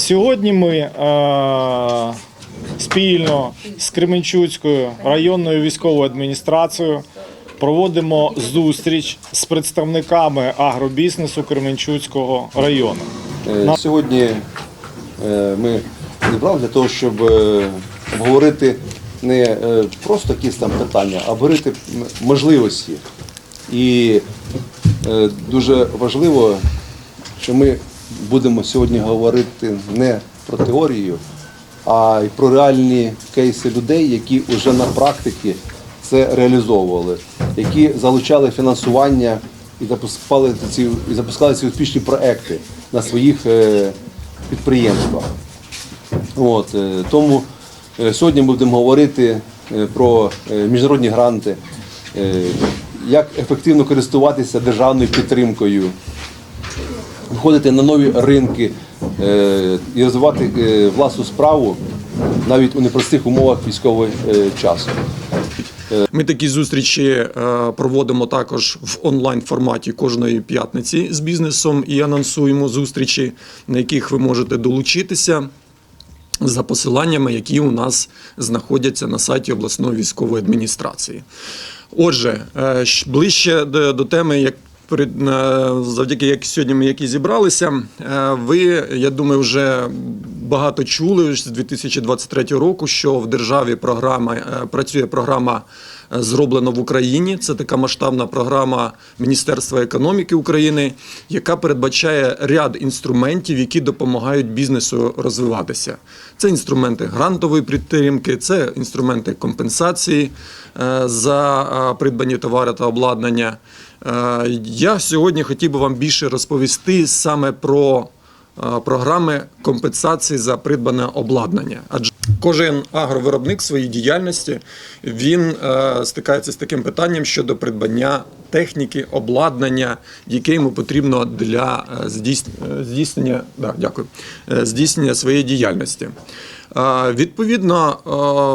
Сьогодні ми е, спільно з Кременчуцькою районною військовою адміністрацією проводимо зустріч з представниками агробізнесу Кременчуцького району. Е, Сьогодні е, ми зібрали для того, щоб обговорити не просто якісь там питання, а обговорити можливості. І дуже важливо, що ми будемо сьогодні говорити не про теорію, а й про реальні кейси людей, які вже на практиці це реалізовували, які залучали фінансування і запускали ці, і запускали ці успішні проекти на своїх е, підприємствах. От, е, тому е, сьогодні будемо говорити про міжнародні гранти, як ефективно користуватися державною підтримкою, виходити на нові ринки е, і розвивати е, власну справу навіть у непростих умовах військового е, часу. Ми такі зустрічі проводимо також в онлайн форматі кожної п'ятниці з бізнесом і анонсуємо зустрічі, на яких ви можете долучитися за посиланнями, які у нас знаходяться на сайті обласної військової адміністрації. Отже, ближче до, теми, як завдяки як сьогодні ми які зібралися, е, ви, я думаю, вже багато чули з 2023 року, що в державі програма е, працює програма е, зроблено в Україні. Це така масштабна програма Міністерства економіки України, яка передбачає ряд інструментів, які допомагають бізнесу розвиватися. Це інструменти грантової підтримки, це інструменти компенсації е, за е, придбані товари та обладнання. Е, Я сьогодні хотів би вам більше розповісти саме про е, програми компенсації за придбане обладнання. Адже кожен агровиробник в своїй діяльності він е, стикається з таким питанням щодо придбання техніки, обладнання, яке йому потрібно для здійснення, да, дякую, здійснення своєї діяльності. Е, Відповідно,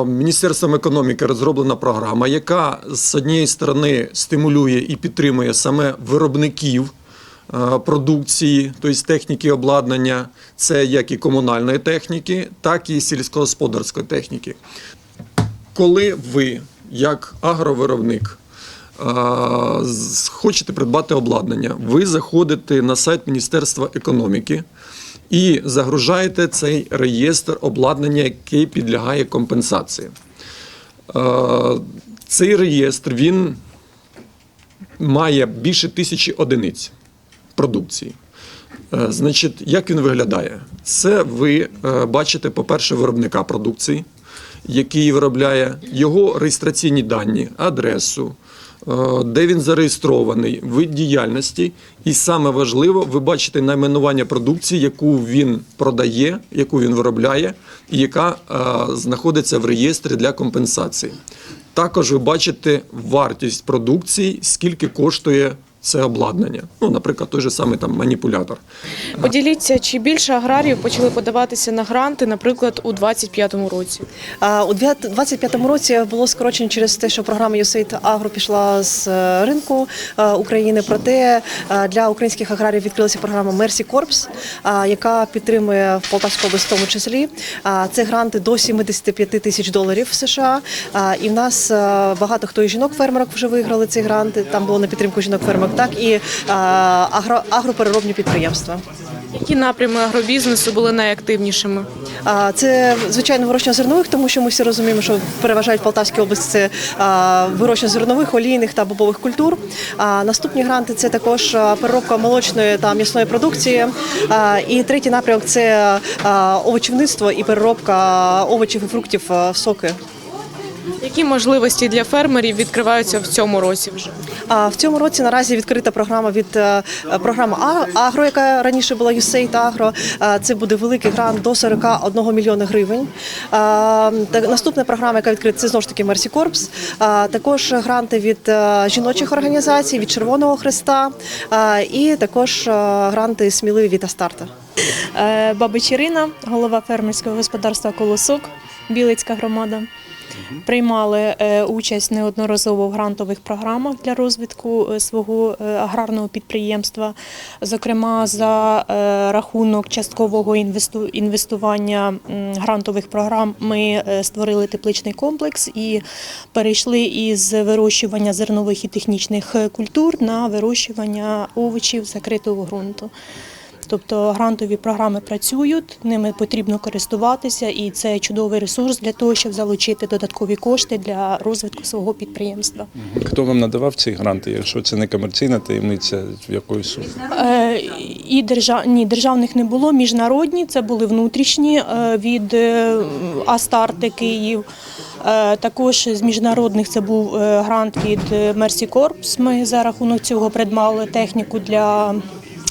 е, Міністерством економіки розроблена програма, яка з однієї сторони стимулює і підтримує саме виробників е, продукції, тобто техніки обладнання, це як і комунальної техніки, так і сільськогосподарської техніки. Коли ви, як агровиробник, хочете придбати обладнання, ви заходите на сайт Міністерства економіки і загружаєте цей реєстр обладнання, який підлягає компенсації. Е, Цей реєстр він має більше тисячі одиниць продукції. Е, Значить, як він виглядає? Це ви е, бачите, по-перше, виробника продукції, який виробляє його реєстраційні дані, адресу, де він зареєстрований, вид діяльності. І саме важливо, ви бачите найменування продукції, яку він продає, яку він виробляє, і яка е, знаходиться в реєстрі для компенсації. Також ви бачите вартість продукції, скільки коштує це обладнання. Ну, наприклад, той же самий там маніпулятор. Поділіться, чи більше аграріїв почали подаватися на гранти, наприклад, у 2025 році? А, У 2025 році було скорочено через те, що програма USAID Агро пішла з е, ринку е, України. Проте е, для українських аграріїв відкрилася програма Mercy Corps, а, яка підтримує в Полтавську область в тому числі. А, Це гранти до 75 тисяч доларів в США. А, І в нас багато хто і жінок-фермерок вже виграли ці гранти. Там було на підтримку жінок-фермерок, так і е, агро, агропереробні підприємства. Які напрями агробізнесу були найактивнішими? Це звичайно вирощення зернових, тому що ми всі розуміємо, що переважають в Полтавській області це вирощення зернових, олійних та бобових культур. Наступні гранти це також переробка молочної та м'ясної продукції. І третій напрямок це овочівництво і переробка овочів і фруктів в соки. Які можливості для фермерів відкриваються в цьому році вже? А в цьому році наразі відкрита програма від е, програми Агро, яка раніше була USAID Агро. Е, Це буде великий грант до 41 мільйона гривень. Наступна програма, яка відкрита, це знову ж таки Corps. А, Також гранти від е, жіночих організацій, від Червоного Хреста і також е, гранти сміливі від Астарта. Е, Бабич Ірина, голова фермерського господарства Колосок, Білицька громада. Приймали е, участь неодноразово в грантових програмах для розвитку е, свого е, аграрного підприємства. Зокрема, за рахунок часткового інвестування грантових програм ми створили тепличний комплекс і перейшли із вирощування зернових і технічних культур на вирощування овочів закритого ґрунту. Тобто грантові програми працюють, ними потрібно користуватися, і це чудовий ресурс для того, щоб залучити додаткові кошти для розвитку свого підприємства. Хто вам надавав ці гранти, якщо це не комерційна таємниця, в якої суми? Е, І держав... Ні, державних не було, міжнародні це були внутрішні е, від е, Астарти Київ. Е, Також з міжнародних це був грант від Mercy Corps. Ми за рахунок цього придбали техніку для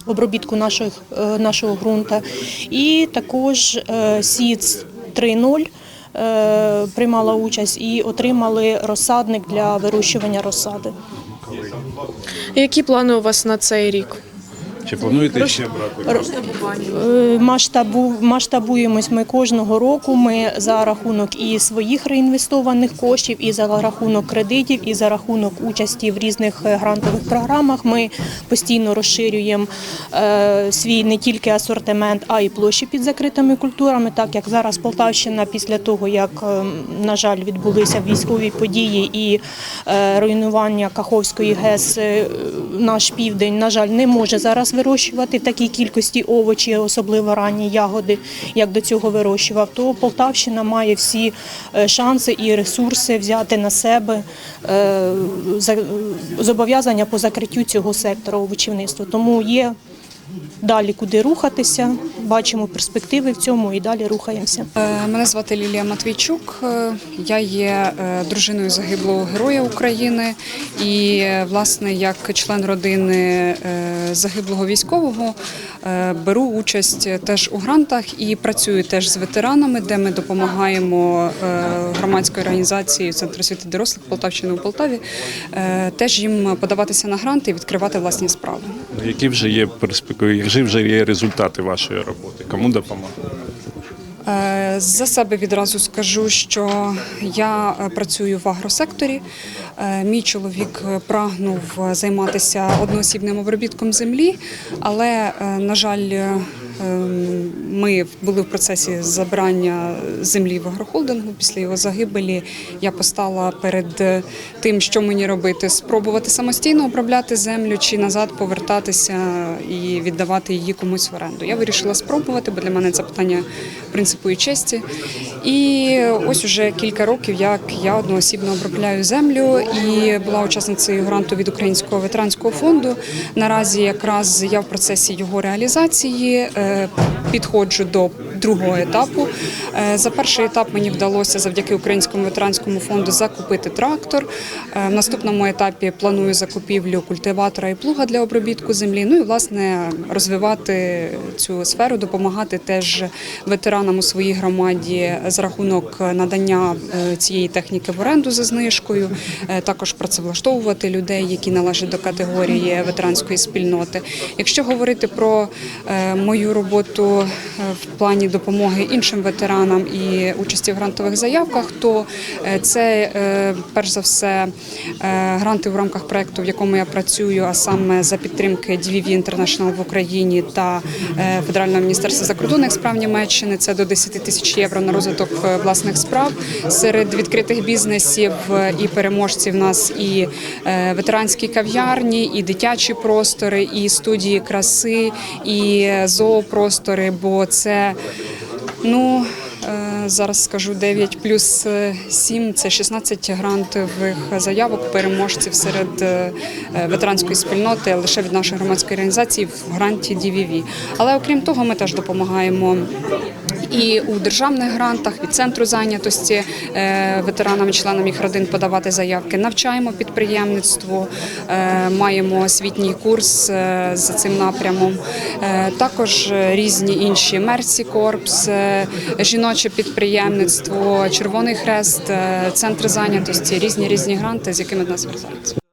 обробітку наших, е, нашого ґрунта. І також е, СІЦ 3.0 е, приймала участь і отримали розсадник для вирощування розсади. Які плани у вас на цей рік? Чи плануєте ще брати? Е, Масштабу, масштабуємось ми кожного року. Ми за рахунок і своїх реінвестованих коштів, і за рахунок кредитів, і за рахунок участі в різних е, грантових програмах. Ми постійно розширюємо е, свій не тільки асортимент, а й площі під закритими культурами. Так як зараз Полтавщина, після того як, на жаль, відбулися військові події і руйнування Каховської ГЕС, наш південь, на жаль, не може зараз вирощувати в такій кількості овочі, особливо ранні ягоди, як до цього вирощував. То Полтавщина має всі е, шанси і ресурси взяти на себе е, зобов'язання по закриттю цього сектору овочівництва. Тому є далі куди рухатися, бачимо перспективи в цьому і далі рухаємося. Е, Мене звати Лілія Матвійчук. Е, Я є е, дружиною загиблого героя України і, власне, як член родини загиблого військового беру участь теж у грантах і працюю теж з ветеранами, де ми допомагаємо громадської організації Центр освіти дорослих Полтавщини у Полтаві, теж їм подаватися на гранти і відкривати власні справи. Які вже є перспективи, які вже є результати вашої роботи? Кому допомагає? Е, За себе відразу скажу, що я е, працюю в агросекторі. Е, Мій чоловік прагнув займатися одноосібним обробітком землі, але, на жаль, ми були в процесі забрання землі в агрохолдингу. Після його загибелі я постала перед тим, що мені робити: спробувати самостійно обробляти землю чи назад повертатися і віддавати її комусь в оренду. Я вирішила спробувати, бо для мене це питання принципу і честі. І ось уже кілька років, як я одноосібно обробляю землю і була учасницею гранту від Українського ветеранського фонду. Наразі якраз я в процесі його реалізації е, підходжу до другого етапу. Е, За перший етап мені вдалося завдяки Українському ветеранському фонду закупити трактор. Е, В наступному етапі планую закупівлю культиватора і плуга для обробітку землі. Ну і власне розвивати цю сферу, допомагати теж ветеранам у своїй громаді за рахунок надання е, цієї техніки в оренду за знижкою. Також працевлаштовувати людей, які належать до категорії ветеранської спільноти. Якщо говорити про мою роботу в плані допомоги іншим ветеранам і участі в грантових заявках, то е, це е, перш за все е, гранти в рамках проекту, в якому я працюю, а саме за підтримки DVV International в Україні та Федерального міністерства закордонних справ Німеччини. Це до 10 тисяч євро на розвиток власних справ серед відкритих бізнесів і переможців. У нас і ветеранські кав'ярні, і дитячі простори, і студії краси, і зоопростори. Бо це ну. е, Зараз скажу 9 плюс 7 – це 16 грантових заявок переможців серед е, ветеранської спільноти лише від нашої громадської організації в гранті DVV. Але окрім того, ми теж допомагаємо і у державних грантах від центру зайнятості е, ветеранам і членам їх родин подавати заявки. Навчаємо підприємництву, е, маємо освітній курс е, за цим напрямом. Також різні інші Мерсі Корпс, жіноче підприємництво, Червоний Хрест, центр зайнятості, різні різні гранти, з якими нас звертаються.